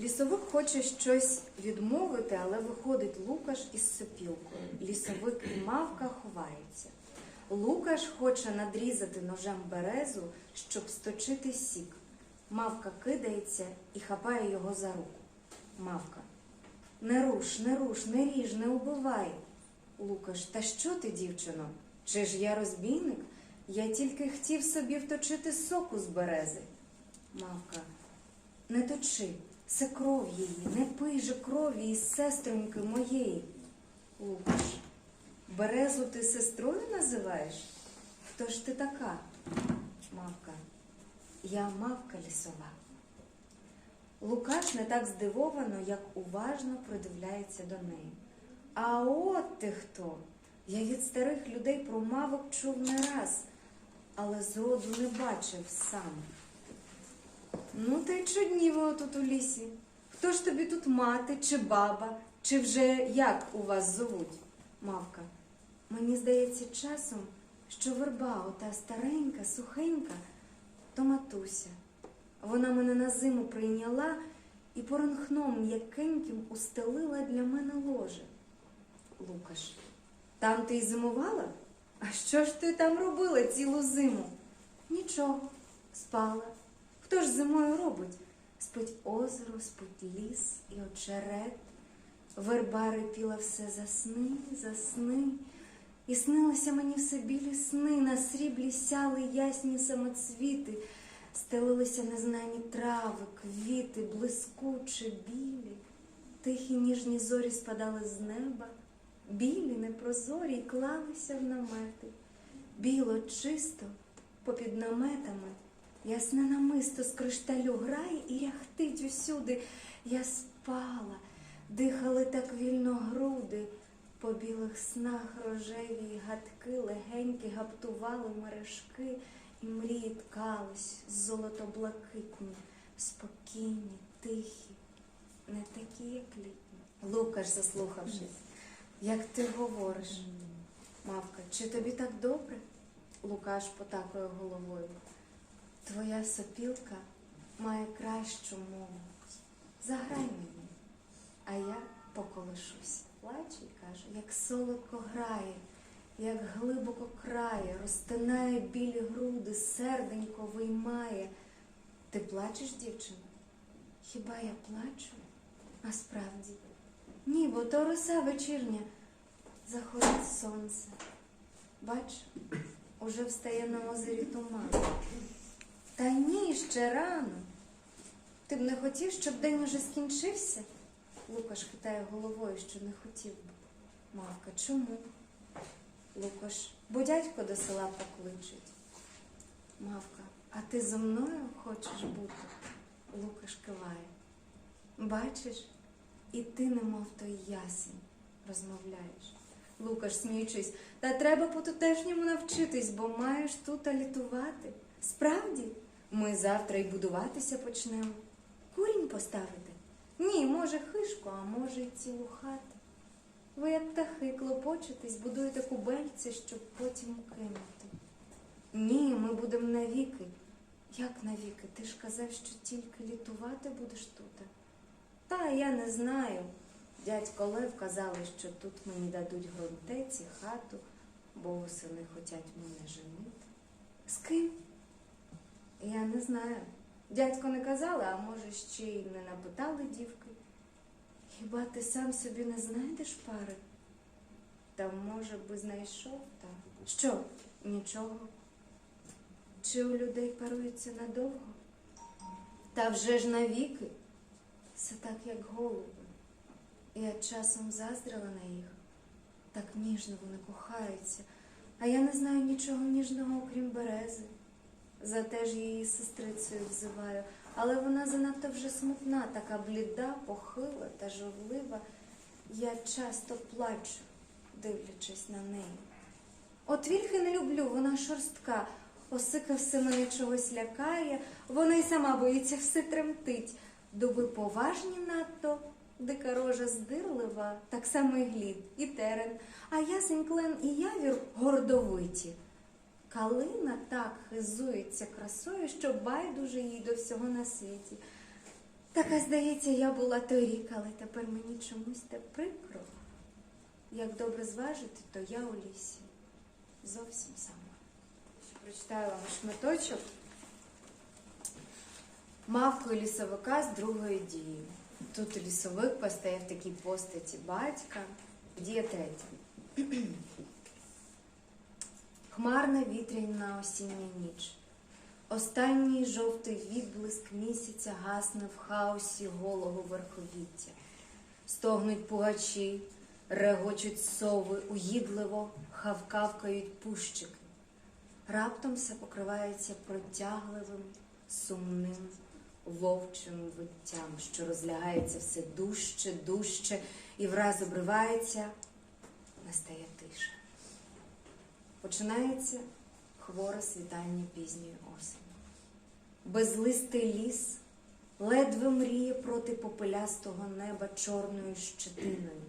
Лісовик хоче щось відмовити, але виходить Лукаш із сопілкою. Лісовик і мавка ховаються. Лукаш хоче надрізати ножем березу, щоб сточити сік. Мавка кидається і хапає його за руку. Мавка. Не руш, не руш, не ріж, не убивай. Лукаш, та що ти, дівчино? Чи ж я розбійник? Я тільки хотів собі вточити соку з берези. Мавка. Не точи, це кров її, не пий же крові із сестроньки моєї. Лукаш. Березу ти сестрою називаєш? Хто ж ти така? Мавка. Я мавка лісова. Лукаш не так здивовано, як уважно придивляється до неї. А от ти хто? Я від старих людей про мавок чув не раз, але зроду не бачив сам. Ну, та й чудні ви тут у лісі. Хто ж тобі тут мати чи баба, чи вже як у вас зовуть? Мавка. Мені здається часом, що верба, ота старенька, сухенька, то матуся. Вона мене на зиму прийняла і поронхном м'якеньким устелила для мене ложе. Лукаш. Там ти й зимувала? А що ж ти там робила цілу зиму? Нічого, спала. Зимою робить? Спить озеро, спить ліс і очерет. Верба репіла все засни, засни. І снилося мені все білі сни, на сріблі сяли ясні самоцвіти, стелилися незнані трави, квіти, блискучі, білі. Тихі ніжні зорі спадали з неба, білі, непрозорі, й клалися в намети. Біло, чисто, попід наметами, ясне намисто з кришталю грає і ряхтить усюди. Я спала, дихали так вільно груди. По білих снах рожеві гадки легенькі гаптували мережки, і мрії ткались золото-блакитні, спокійні, тихі, не такі, як літні. Лукаш, заслухавшись, як ти говориш, мавка, чи тобі так добре? Лукаш потакує головою. Твоя сопілка має кращу мову. Заграй мені, а я поколишусь. Плаче і каже, як солодко грає, як глибоко крає, розтинає білі груди, серденько виймає. Ти плачеш, дівчина? Хіба я плачу? А справді? Ні, бо то роса вечірня. Заходить сонце. Бач, уже встає на озері туман. Ще рано. Ти б не хотів, щоб день уже скінчився? Лукаш хитає головою, що не хотів би. Мавка, чому? Лукаш, бо дядько до села покличуть. Мавка, а ти зо мною хочеш бути? Лукаш киває. Бачиш, і ти, немов той ясень, розмовляєш. Лукаш, сміючись, та треба по-тутешньому навчитись, бо маєш тут літувати. Справді, ми завтра й будуватися почнемо. Курінь поставити. Ні, може, хишку, а може, й цілу хату. Ви, як птахи, клопочетесь, будуєте кубельці, щоб потім кинути. Ні, ми будемо навіки. Як навіки? Ти ж казав, що тільки літувати будеш тут. Та я не знаю. Дядько Лев казали, що тут мені дадуть грунтець і хату, бо восени хотять мене женити. З ким? Я не знаю. Дядько не казали, а може, ще й не напитали дівки. Хіба ти сам собі не знайдеш пари? Та, може, би знайшов та. Що? Нічого. Чи у людей парується надовго? Та вже ж навіки. Все так, як голуби. Я часом заздрила на їх. Так ніжно вони кохаються, а я не знаю нічого ніжного, окрім берези. Зате ж її сестрицею взиваю, але вона занадто вже смутна, така бліда, похила та жовлива. Я часто плачу, дивлячись на неї. От вільхи не люблю, вона шорстка, осика все мене чогось лякає, вона й сама боїться, все тремтить. Дуби поважні надто, дика рожа здирлива, так само і глід, і терен, а ясень клен і явір гордовиті. Калина так хизується красою, що байдуже їй до всього на світі. Така, здається, я була той рік, але тепер мені чомусь те прикро. Як добре зважити, то я у лісі. Зовсім сама. Прочитаю вам шматочок. Мавку лісовика з другої дії. Тут лісовик постає в такій постаті батька. Дія третя. Хмарна вітряна осіння ніч. Останній жовтий відблиск місяця гасне в хаосі голого верховіття. Стогнуть пугачі, регочуть сови, уїдливо хавкавкають пущики. Раптом все покривається протягливим, сумним, вовчим виттям, що розлягається все дужче, дужче і враз обривається, настає тиша. Починається хворе світання пізньої осені. Безлистий ліс ледве мріє проти попелястого неба чорною щетиною,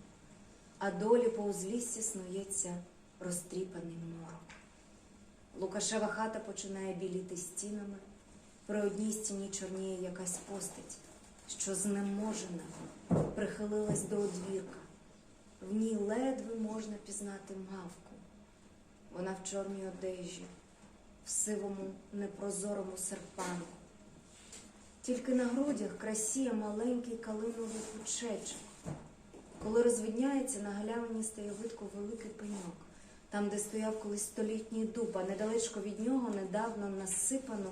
а долі по узліссі снується розтріпаний морок. Лукашева хата починає біліти стінами. При одній стіні чорніє якась постать, що знеможена прихилилась до одвірка. В ній ледве можна пізнати мавку. Вона в чорній одежі, в сивому непрозорому серпанку. Тільки на грудях красіє маленький калиновий кучечок. Коли розвидняється, на галявині стає видко великий пеньок, там, де стояв колись столітній дуб, а недалечко від нього недавно насипану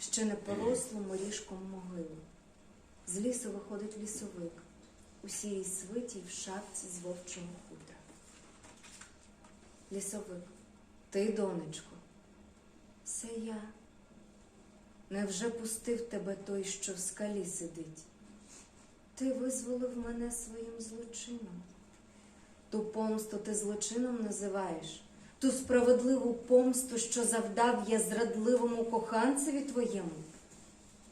ще не порослу моріжком могилу. З лісу виходить лісовик у сірій свиті в шапці з вовчого хутра. Лісовик, ти, донечко, це я. Невже пустив тебе той, що в скалі сидить? Ти визволив мене своїм злочином. Ту помсту ти злочином називаєш, ту справедливу помсту, що завдав я зрадливому коханцеві твоєму.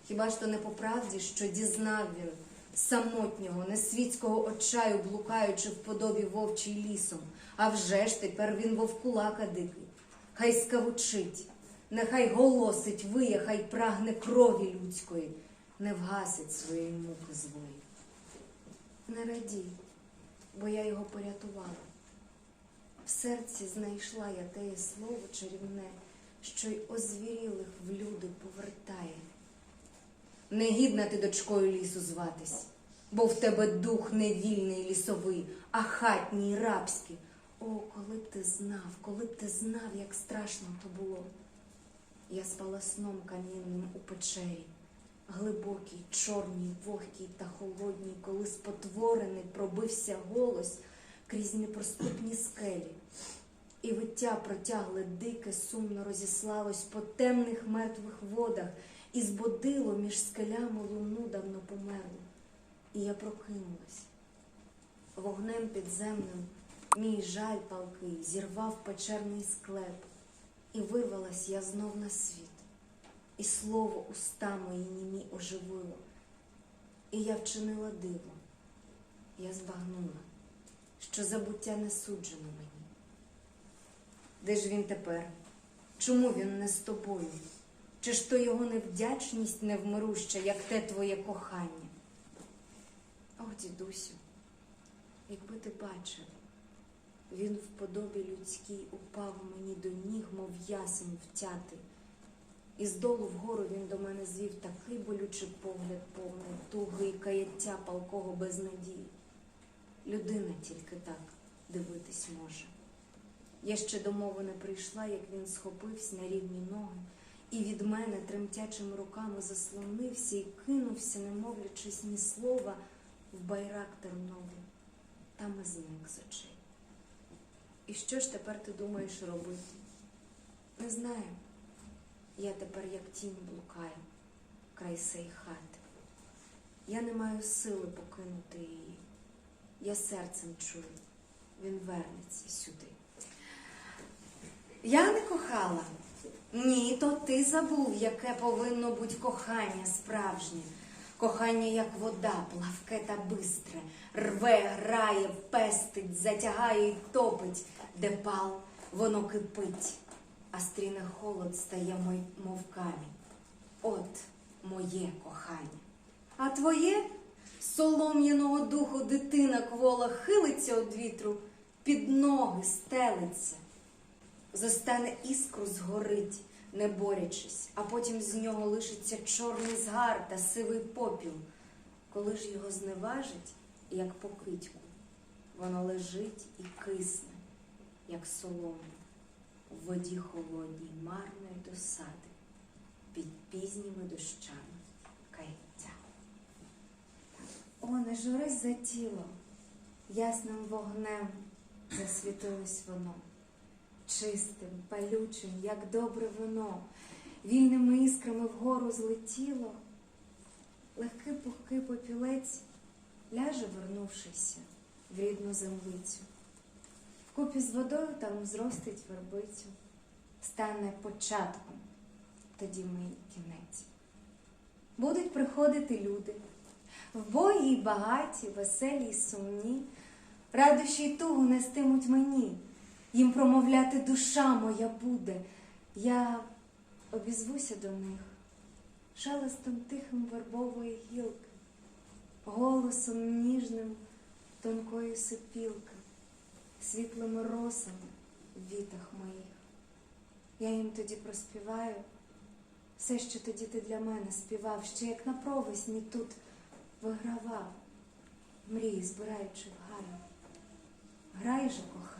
Хіба ж то не по правді, що дізнав він самотнього, несвітського очаю, блукаючи в подобі вовчий лісом, а вже ж тепер він вовкулака дикий, хай скавучить, нехай голосить, виє, хай прагне крові людської, не вгасить своєї муки злої. Не радій, бо я його порятувала. В серці знайшла я теє слово чарівне, що й озвірілих в люди повертає. Негідна ти дочкою лісу зватись, бо в тебе дух не вільний лісовий, а хатній рабський. О, коли б ти знав, коли б ти знав, як страшно то було. Я спала сном камінним у печері, глибокій, чорній, вогкій та холодній, коли спотворений пробився голос крізь непроступні скелі, і виття протягле дике, сумно розіслалось по темних мертвих водах і збудило між скелями луну давно померлу. І я прокинулась. Вогнем підземним мій жаль палкий зірвав печерний склеп, і вирвалась я знов на світ, і слово уста мої німі оживило, і я вчинила диво, я збагнула, що забуття не суджено мені. Де ж він тепер? Чому він не з тобою? Чи ж то його невдячність невмируща, як те твоє кохання? О, дідусю, якби ти бачив, він в подобі людській упав мені до ніг, мов ясень втятий. І здолу вгору він до мене звів такий болючий погляд, повний туги і каяття палкого безнадії. Людина тільки так дивитись може. Я ще до мови не прийшла, як він схопився на рівні ноги, і від мене тремтячими руками заслонився і кинувся, не мовлячись ні слова, в байрак терновий, там і зник з очей. І що ж тепер ти думаєш робити? Не знаю. Я тепер як тінь блукаю край сей хати. Я не маю сили покинути її. Я серцем чую, він вернеться сюди. Я не кохала. Ні, то ти забув, яке повинно бути кохання справжнє. Кохання, як вода, плавке та бистре, рве, грає, пестить, затягає й топить, де пал, воно кипить, а стріне холод стає мов камінь. От моє кохання. А твоє солом'яного духу дитина квола хилиться од вітру, під ноги стелиться. Зостане іскру згорить, не борячись, а потім з нього лишиться чорний згар та сивий попіл. Коли ж його зневажить, як покидьку, воно лежить і кисне, як солома, в воді холодній марної досади, під пізніми дощами каяття. О, не журись за тіло, ясним вогнем засвітилось воно, чистим, палючим, як добре вино, вільними іскрами вгору злетіло, легкий пухкий попілець ляже, вернувшися в рідну землицю. Вкупі з водою там зростить вербицю, стане початком, тоді мій кінець. Будуть приходити люди, вбої й багаті, веселі й сумні, радощі й тугу нестимуть мені, їм промовляти душа моя буде. Я обізвуся до них шелестом тихим вербової гілки, голосом ніжним тонкої сопілки, світлими росами в вітах моїх. Я їм тоді проспіваю все, що тоді ти для мене співав, ще як на провесні тут вигравав, мрії збираючи в гаю. Грай же, коханий.